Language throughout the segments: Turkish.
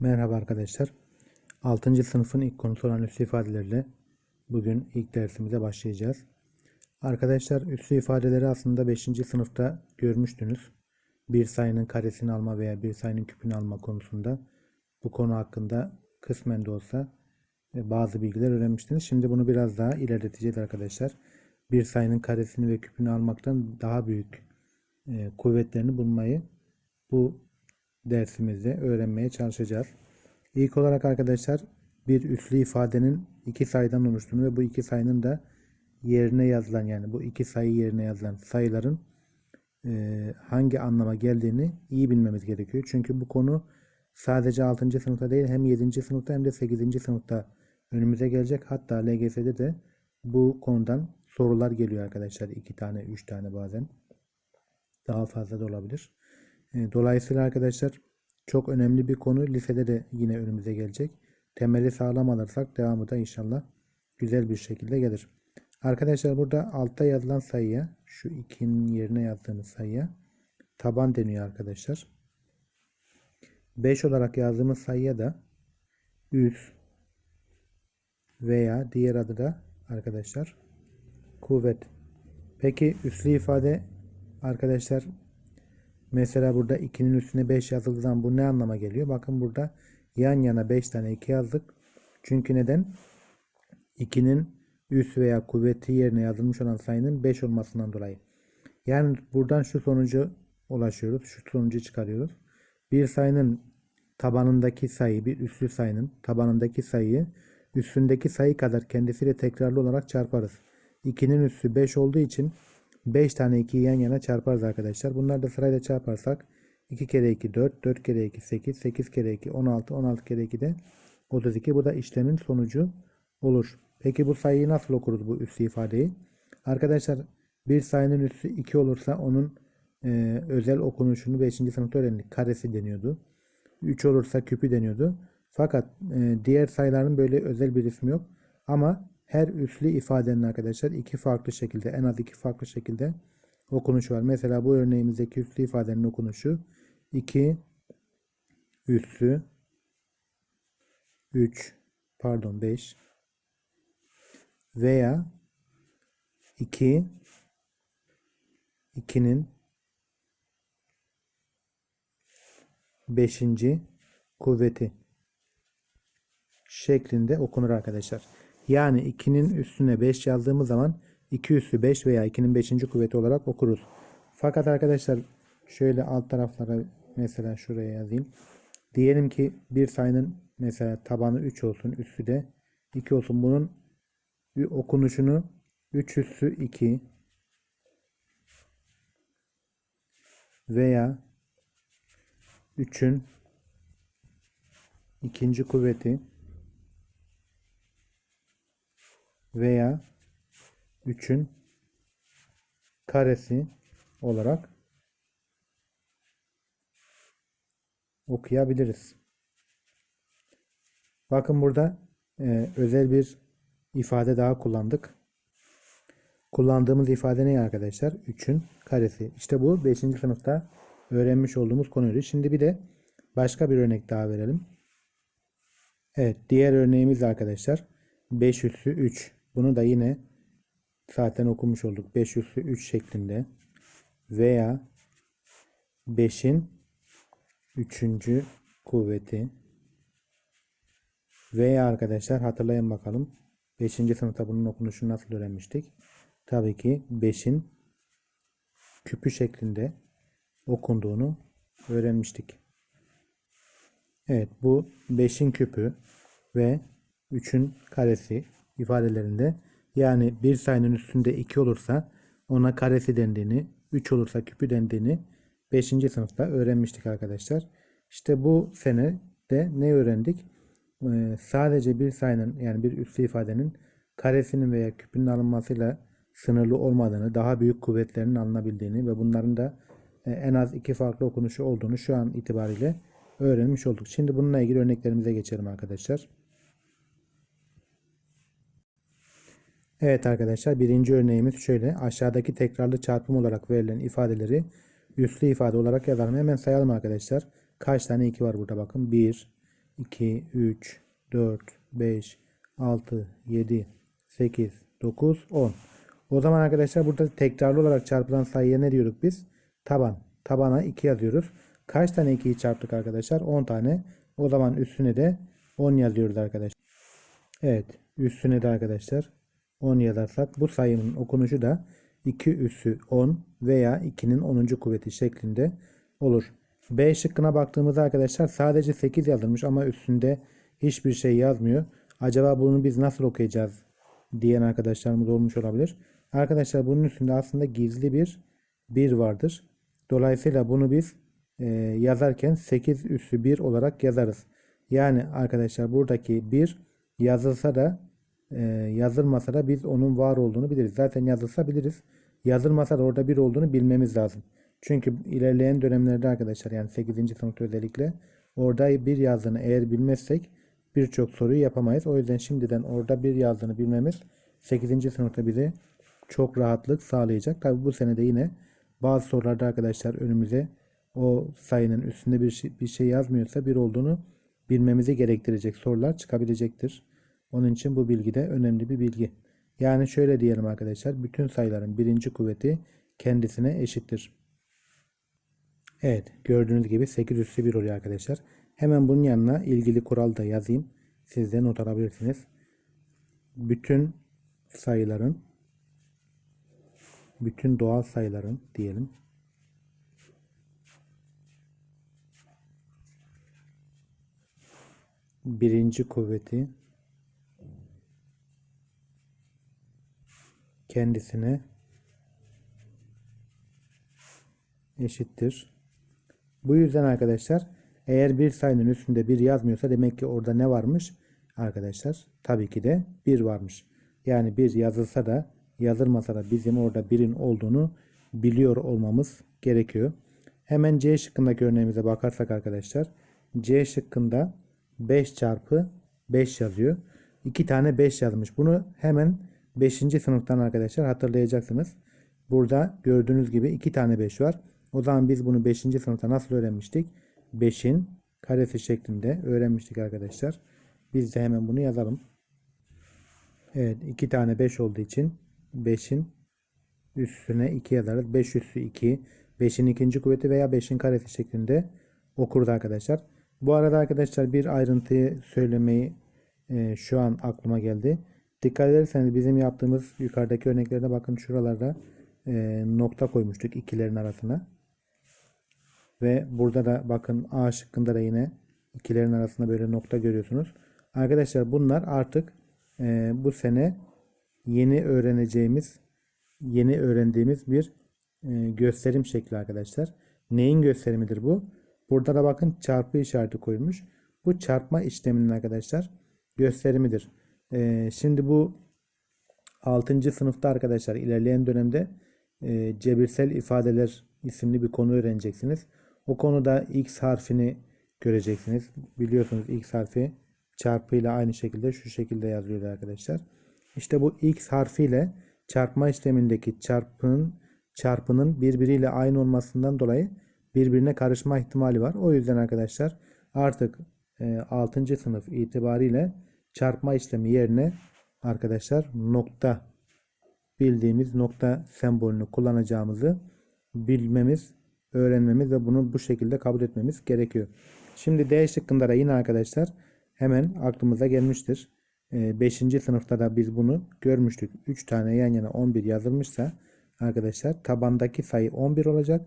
Merhaba arkadaşlar. 6. sınıfın ilk konusu olan üslü ifadelerle bugün ilk dersimize başlayacağız. Arkadaşlar üslü ifadeleri aslında 5. sınıfta görmüştünüz. Bir sayının karesini alma veya bir sayının küpünü alma konusunda bu konu hakkında kısmen de olsa e, bazı bilgiler öğrenmiştiniz. Şimdi bunu biraz daha ilerleteceğiz arkadaşlar. Bir sayının karesini ve küpünü almaktan daha büyük e, kuvvetlerini bulmayı bu dersimizde öğrenmeye çalışacağız. İlk olarak arkadaşlar bir üslü ifadenin iki sayıdan oluştuğunu ve bu iki sayının da yerine yazılan yani bu iki sayı yerine yazılan sayıların e, hangi anlama geldiğini iyi bilmemiz gerekiyor. Çünkü bu konu sadece 6. sınıfta değil hem 7. sınıfta hem de 8. sınıfta önümüze gelecek. Hatta LGS'de de bu konudan sorular geliyor arkadaşlar. iki tane, üç tane bazen. Daha fazla da olabilir. E, Dolayısıyla arkadaşlar çok önemli bir konu. Lisede de yine önümüze gelecek. Temeli sağlam alırsak devamı da inşallah güzel bir şekilde gelir. Arkadaşlar burada altta yazılan sayıya şu 2'nin yerine yazdığımız sayıya taban deniyor arkadaşlar. 5 olarak yazdığımız sayıya da üs veya diğer adı da arkadaşlar kuvvet. Peki üslü ifade arkadaşlar Mesela burada 2'nin üstüne 5 yazıldığı zaman bu ne anlama geliyor? Bakın burada yan yana 5 tane 2 yazdık. Çünkü neden? 2'nin üs veya kuvveti yerine yazılmış olan sayının 5 olmasından dolayı. Yani buradan şu sonucu ulaşıyoruz. Şu sonucu çıkarıyoruz. Bir sayının tabanındaki sayı, bir üslü sayının tabanındaki sayıyı üstündeki sayı kadar kendisiyle tekrarlı olarak çarparız. 2'nin üssü 5 olduğu için 5 tane 2'yi yan yana çarparız arkadaşlar. Bunları da sırayla çarparsak 2 kere 2 4, 4 kere 2 8, 8 kere 2 16, 16 kere 2 de 32. Bu da işlemin sonucu olur. Peki bu sayıyı nasıl okuruz bu üssü ifadeyi? Arkadaşlar bir sayının üssü 2 olursa onun e, özel okunuşunu 5. sınıfta öğrendik. Karesi deniyordu. 3 olursa küpü deniyordu. Fakat e, diğer sayıların böyle özel bir ismi yok. Ama her üslü ifadenin arkadaşlar iki farklı şekilde en az iki farklı şekilde okunuşu var. Mesela bu örneğimizdeki üslü ifadenin okunuşu 2 üssü 3 pardon 5 veya 2 2'nin 5. kuvveti şeklinde okunur arkadaşlar. Yani 2'nin üstüne 5 yazdığımız zaman 2 üssü 5 veya 2'nin 5. kuvveti olarak okuruz. Fakat arkadaşlar şöyle alt taraflara mesela şuraya yazayım. Diyelim ki bir sayının mesela tabanı 3 olsun, üssü de 2 olsun. Bunun okunuşunu 3 üssü 2 veya 3'ün ikinci kuvveti veya 3'ün karesi olarak okuyabiliriz. Bakın burada e, özel bir ifade daha kullandık. Kullandığımız ifade ne arkadaşlar? 3'ün karesi. İşte bu 5. sınıfta öğrenmiş olduğumuz konuydu. Şimdi bir de başka bir örnek daha verelim. Evet diğer örneğimiz arkadaşlar 5 üssü 3. Bunu da yine zaten okumuş olduk. 5 üssü 3 şeklinde veya 5'in 3. kuvveti veya arkadaşlar hatırlayın bakalım. 5. sınıfta bunun okunuşunu nasıl öğrenmiştik? Tabii ki 5'in küpü şeklinde okunduğunu öğrenmiştik. Evet bu 5'in küpü ve 3'ün karesi ifadelerinde yani bir sayının üstünde 2 olursa ona karesi dendiğini, 3 olursa küpü dendiğini 5. sınıfta öğrenmiştik arkadaşlar. İşte bu sene de ne öğrendik? Ee, sadece bir sayının yani bir üslü ifadenin karesinin veya küpünün alınmasıyla sınırlı olmadığını, daha büyük kuvvetlerinin alınabildiğini ve bunların da e, en az iki farklı okunuşu olduğunu şu an itibariyle öğrenmiş olduk. Şimdi bununla ilgili örneklerimize geçelim arkadaşlar. Evet arkadaşlar birinci örneğimiz şöyle. Aşağıdaki tekrarlı çarpım olarak verilen ifadeleri üslü ifade olarak yazalım. Hemen sayalım arkadaşlar. Kaç tane 2 var burada bakın. 1, 2, 3, 4, 5, 6, 7, 8, 9, 10. O zaman arkadaşlar burada tekrarlı olarak çarpılan sayıya ne diyorduk biz? Taban. Tabana 2 yazıyoruz. Kaç tane 2'yi çarptık arkadaşlar? 10 tane. O zaman üstüne de 10 yazıyoruz arkadaşlar. Evet. Üstüne de arkadaşlar 10 yazarsak bu sayının okunuşu da 2 üssü 10 veya 2'nin 10. kuvveti şeklinde olur. B şıkkına baktığımızda arkadaşlar sadece 8 yazılmış ama üstünde hiçbir şey yazmıyor. Acaba bunu biz nasıl okuyacağız diyen arkadaşlarımız olmuş olabilir. Arkadaşlar bunun üstünde aslında gizli bir 1 vardır. Dolayısıyla bunu biz e, yazarken 8 üssü 1 olarak yazarız. Yani arkadaşlar buradaki 1 yazılsa da e, yazılmasa da biz onun var olduğunu biliriz. Zaten yazılsa biliriz. Yazılmasa da orada 1 olduğunu bilmemiz lazım. Çünkü ilerleyen dönemlerde arkadaşlar yani 8. sınıfta özellikle orada bir yazdığını eğer bilmezsek birçok soruyu yapamayız. O yüzden şimdiden orada bir yazdığını bilmemiz 8. sınıfta bize çok rahatlık sağlayacak. Tabi bu senede yine bazı sorularda arkadaşlar önümüze o sayının üstünde bir şey, bir şey yazmıyorsa bir olduğunu bilmemizi gerektirecek sorular çıkabilecektir. Onun için bu bilgi de önemli bir bilgi. Yani şöyle diyelim arkadaşlar. Bütün sayıların birinci kuvveti kendisine eşittir. Evet gördüğünüz gibi 8 üssü 1 oluyor arkadaşlar. Hemen bunun yanına ilgili kural da yazayım. Siz de not alabilirsiniz. Bütün sayıların bütün doğal sayıların diyelim. Birinci kuvveti kendisine eşittir. Bu yüzden arkadaşlar eğer bir sayının üstünde bir yazmıyorsa demek ki orada ne varmış? Arkadaşlar tabii ki de bir varmış. Yani bir yazılsa da yazılmasa da bizim orada birin olduğunu biliyor olmamız gerekiyor. Hemen C şıkkındaki örneğimize bakarsak arkadaşlar. C şıkkında 5 çarpı 5 yazıyor. 2 tane 5 yazmış. Bunu hemen 5. sınıftan arkadaşlar hatırlayacaksınız. Burada gördüğünüz gibi 2 tane 5 var. O zaman biz bunu 5. sınıfta nasıl öğrenmiştik? 5'in karesi şeklinde öğrenmiştik arkadaşlar. Biz de hemen bunu yazalım. Evet 2 tane 5 olduğu için 5'in üstüne 2 yazarız. 5 üssü 2. 5'in ikinci kuvveti veya 5'in karesi şeklinde okuruz arkadaşlar. Bu arada arkadaşlar bir ayrıntıyı söylemeyi e, şu an aklıma geldi. Dikkat ederseniz bizim yaptığımız yukarıdaki örneklerde bakın şuralarda e, nokta koymuştuk ikilerin arasına. Ve burada da bakın A şıkkında da yine ikilerin arasında böyle nokta görüyorsunuz. Arkadaşlar bunlar artık e, bu sene yeni öğreneceğimiz, yeni öğrendiğimiz bir e, gösterim şekli arkadaşlar. Neyin gösterimidir bu? Burada da bakın çarpı işareti koymuş. Bu çarpma işleminin arkadaşlar gösterimidir. E, şimdi bu 6. sınıfta arkadaşlar ilerleyen dönemde e, cebirsel ifadeler isimli bir konu öğreneceksiniz. O konuda x harfini göreceksiniz. Biliyorsunuz x harfi çarpıyla aynı şekilde şu şekilde yazılıyor arkadaşlar. İşte bu x harfiyle çarpma işlemindeki çarpının çarpının birbiriyle aynı olmasından dolayı birbirine karışma ihtimali var. O yüzden arkadaşlar artık e, 6. sınıf itibariyle çarpma işlemi yerine arkadaşlar nokta bildiğimiz nokta sembolünü kullanacağımızı bilmemiz, öğrenmemiz ve bunu bu şekilde kabul etmemiz gerekiyor. Şimdi D şıkkında da yine arkadaşlar hemen aklımıza gelmiştir. 5. Ee, sınıfta da biz bunu görmüştük. 3 tane yan yana 11 yazılmışsa arkadaşlar tabandaki sayı 11 olacak.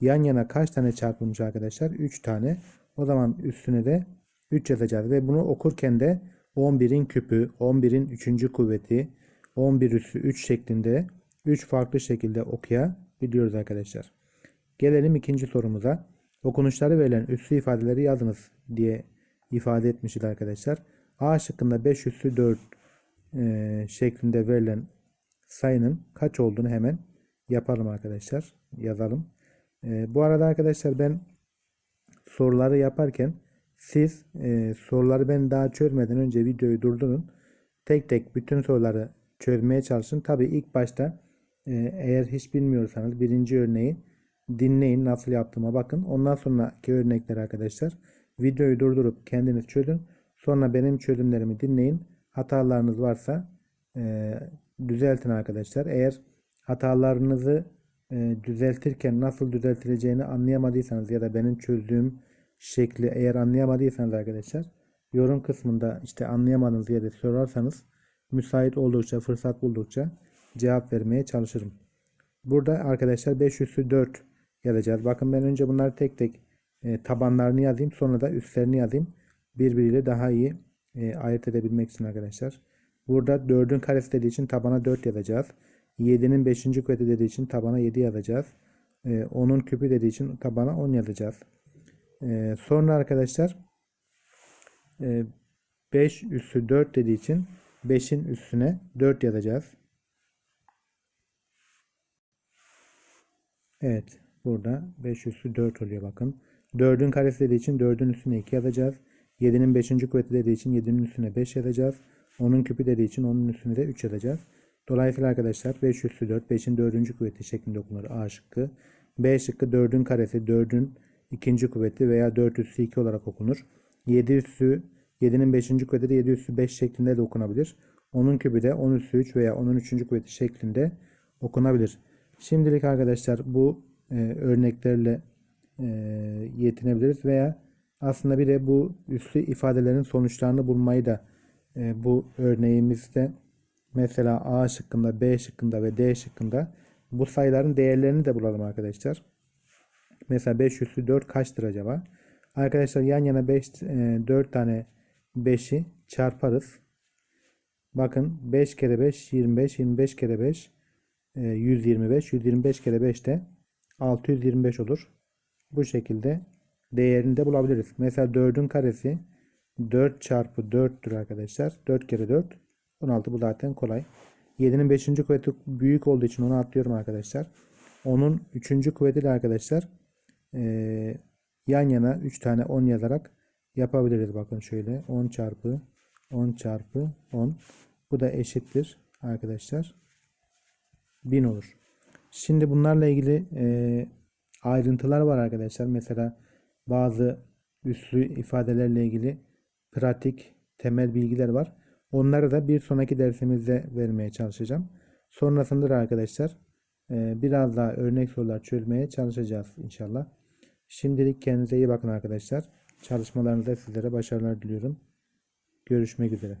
Yan yana kaç tane çarpılmış arkadaşlar? 3 tane. O zaman üstüne de 3 yazacağız ve bunu okurken de 11'in küpü, 11'in 3. kuvveti, 11 üssü 3 şeklinde 3 farklı şekilde okuyabiliyoruz arkadaşlar. Gelelim ikinci sorumuza. Okunuşları verilen üssü ifadeleri yazınız diye ifade etmişiz arkadaşlar. A şıkkında 5 üssü 4 e, şeklinde verilen sayının kaç olduğunu hemen yapalım arkadaşlar. Yazalım. E, bu arada arkadaşlar ben soruları yaparken siz e, soruları ben daha çözmeden önce videoyu durdurun. Tek tek bütün soruları çözmeye çalışın. Tabi ilk başta e, eğer hiç bilmiyorsanız birinci örneği dinleyin nasıl yaptığıma bakın. Ondan sonraki örnekler arkadaşlar videoyu durdurup kendiniz çözün. Sonra benim çözümlerimi dinleyin. Hatalarınız varsa e, düzeltin arkadaşlar. Eğer hatalarınızı e, düzeltirken nasıl düzeltileceğini anlayamadıysanız ya da benim çözdüğüm şekli eğer anlayamadıysanız arkadaşlar yorum kısmında işte anlayamadığınız yerde sorarsanız müsait oldukça fırsat buldukça cevap vermeye çalışırım. Burada arkadaşlar 5 üssü 4 yazacağız. Bakın ben önce bunları tek tek e, tabanlarını yazayım. Sonra da üstlerini yazayım. Birbiriyle daha iyi e, ayırt edebilmek için arkadaşlar. Burada 4'ün karesi dediği için tabana 4 yazacağız. 7'nin 5. kuvveti dediği için tabana 7 yazacağız. E, 10'un küpü dediği için tabana 10 yazacağız. E, sonra arkadaşlar e, 5 üssü 4 dediği için 5'in üstüne 4 yazacağız. Evet. Burada 5 üssü 4 oluyor bakın. 4'ün karesi dediği için 4'ün üstüne 2 yazacağız. 7'nin 5. kuvveti dediği için 7'nin üstüne 5 yazacağız. 10'un küpü dediği için 10'un üstüne de 3 yazacağız. Dolayısıyla arkadaşlar 5 üssü 4 5'in 4. kuvveti şeklinde okunur A şıkkı. B şıkkı 4'ün karesi 4'ün ikinci kuvveti veya 4 üssü 2 olarak okunur. 7 üssü 7'nin 5. kuvveti de 7 üssü 5 şeklinde de okunabilir. 10'un küpü de 10 üssü 3 veya 10'un 3. kuvveti şeklinde okunabilir. Şimdilik arkadaşlar bu e, örneklerle e, yetinebiliriz veya aslında bir de bu üslü ifadelerin sonuçlarını bulmayı da e, bu örneğimizde mesela A şıkkında, B şıkkında ve D şıkkında bu sayıların değerlerini de bulalım arkadaşlar. Mesela 5 üssü 4 kaçtır acaba? Arkadaşlar yan yana 5 4 tane 5'i çarparız. Bakın 5 kere 5 25 25 kere 5 125 125 kere 5 de 625 olur. Bu şekilde değerini de bulabiliriz. Mesela 4'ün karesi 4 çarpı 4'tür arkadaşlar. 4 kere 4 16 bu zaten kolay. 7'nin 5. kuvveti büyük olduğu için onu atlıyorum arkadaşlar. Onun 3. kuvveti de arkadaşlar ee, yan yana 3 tane 10 yazarak yapabiliriz. Bakın şöyle 10 çarpı 10 çarpı 10. Bu da eşittir arkadaşlar. 1000 olur. Şimdi bunlarla ilgili e, ayrıntılar var arkadaşlar. Mesela bazı üslü ifadelerle ilgili pratik temel bilgiler var. Onları da bir sonraki dersimizde vermeye çalışacağım. Sonrasında da arkadaşlar e, biraz daha örnek sorular çözmeye çalışacağız inşallah. Şimdilik kendinize iyi bakın arkadaşlar. Çalışmalarınızda sizlere başarılar diliyorum. Görüşmek üzere.